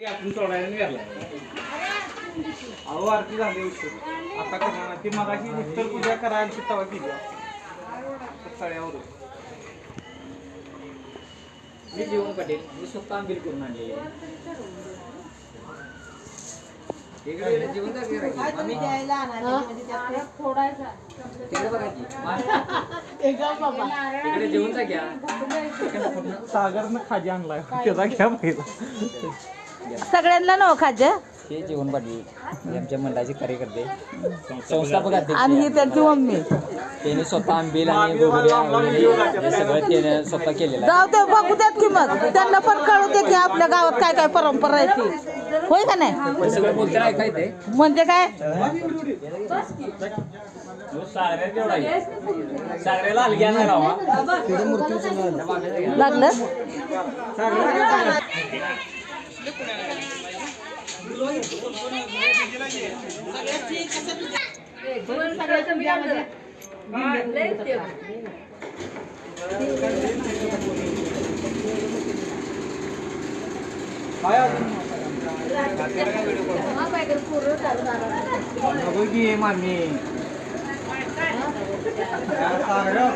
आपण सोडायला निघाला. अहो आरती झाली उशीर. आता करणार ती मगाशी उत्तर पूजा करायला ती तवा केली सगळ्यावर मी जीवन पटेल मी स्वतः आंबील करून आणले जेवण जा घ्या सागरनं खाजी आणलाय. त्याचा घ्या पहिला. सगळ्यांना नव खाद्य हे जेवण पाटील आमच्या मंडळाचे कार्यकर्ते. संस्थापक आणि ही त्यांची मम्मी. त्याने स्वतः आंबील आणि हे सगळं त्याने स्वतः केलेलं जाऊ दे बघू देत की मग. त्यांना पण कळू दे की आपल्या गावात काय काय परंपरा आहे ती. होय का नाही? सगळं बोलताना ऐकायचंय म्हणजे काय? हलग्या नाही लागलं? नको की मामी सागऱ्या